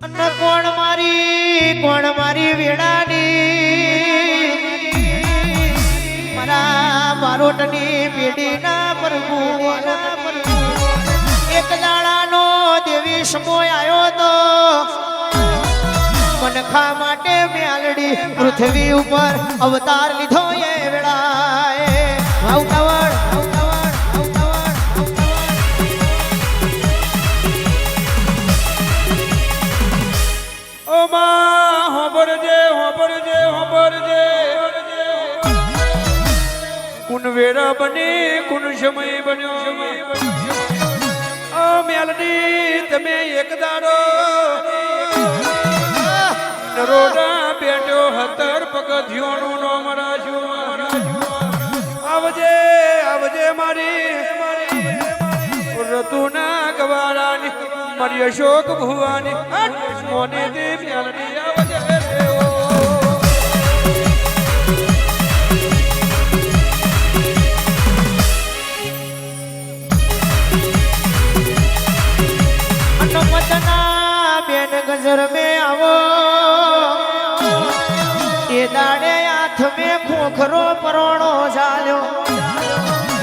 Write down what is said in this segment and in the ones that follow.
કોણ મારી કોણ મારી વેળાની મારા બારોટની પેઢીના પ્રભુ એક દાડાનો દેવી સમય આવ્યો તો, મનખા માટે મ્યાલડી પૃથ્વી ઉપર અવતાર લીધો એ વેળાએ કુન વેરા બની, કુન સમય બન્યો. આ મેલડી તમે એક દાડો. નરોડા બેઠો હતર પગથિયોનું નો મરાજો આવજે આવજે મારી. ઋતુના ગવારાની, મારી અશોક ભુવાની. મોને દે મ્યાલની દાડે હાથ મે ખોખરો પરોણો ઝાલ્યો.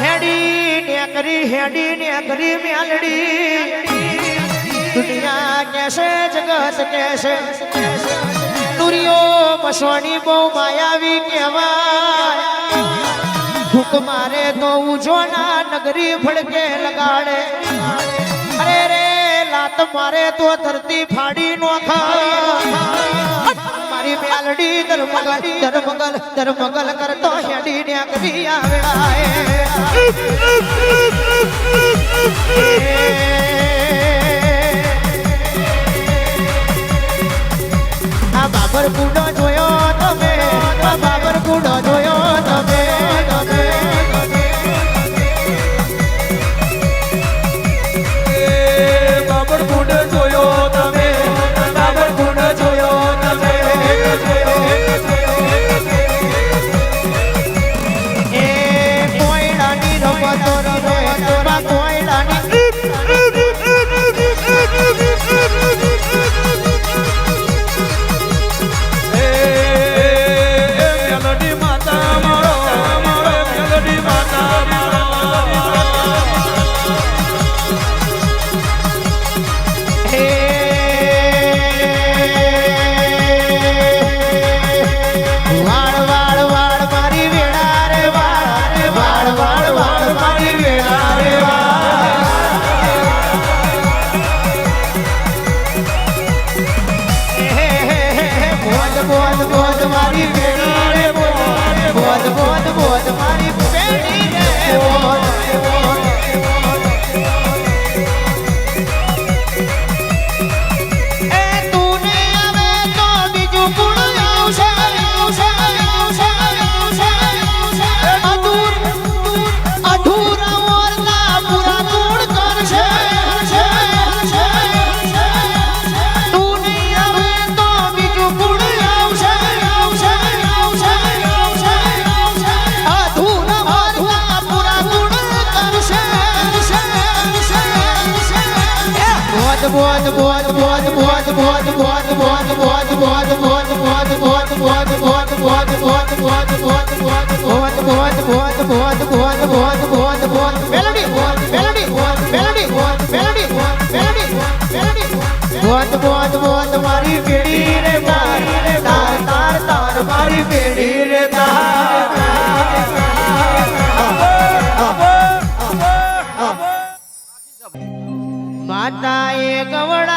હેડી નેકરી હેડી નેકરી મેલડી. દુનિયા કેસે, જગત કેસે? તુરિયો મસોણી બહુ માયાવી કહેવાય. ફૂક મારે તો ઉજોના નગરી ફળકે લગાડે. અરે રે, લાત મારે તો ધરતી ફાડી નો ખાય. મારી મેલડી ધર્મગલ ધર્મગલ ધર્મગલ કરતો હેડી ને કરી આ બાબર કુડો બોત બોત બોત મારી પેઢી રે તાર તાર તાર તાર મારી પેઢી રે તાર માતા એ ગવડા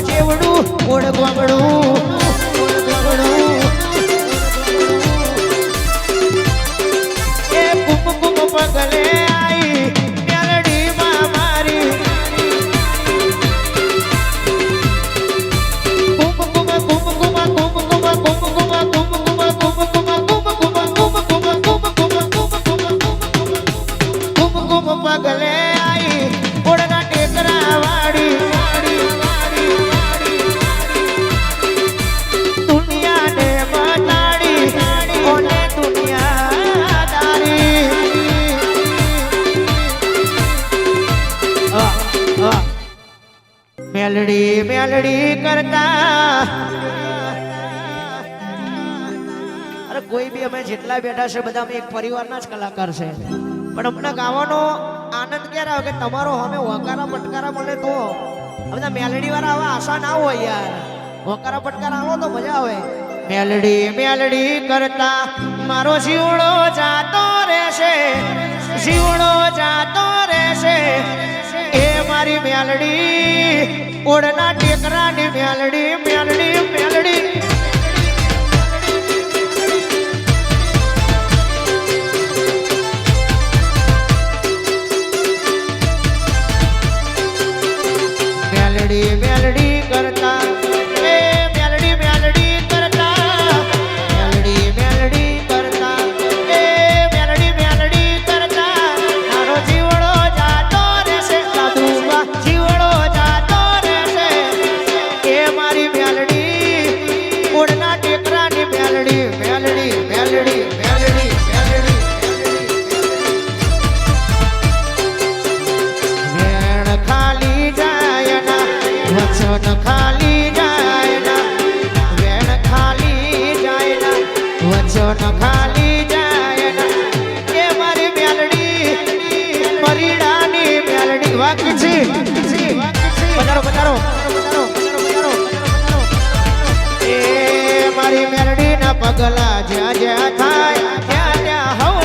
જેવડું ગોળ મેલડી કરતા. અરે કોઈ બી અમે જેટલા બેઠા છે બધા અમે એક પરિવારના જ કલાકાર છે. પણ અમને ગાવાનો આનંદ ક્યારે આવે કે તમારો અમે વકારા પટકારા મળે તો? બધા મેલડી વાળા આવા આશા ના હોય યાર. વકારા પટકારા આવો તો મજા આવે. મેલડી મેલડી કરતા મારો જીવડો જાતો રહેશે. જીવડો જાતો રહેશે. મારી મ્યાલડી ઓળના ટેકરાની મેલડી મ્યાલડી મેલડી વાકી છે. પધારો એ મારી મેલડી ના પગલા જ્યાં જ્યાં થાય ત્યાં ત્યાં હવનું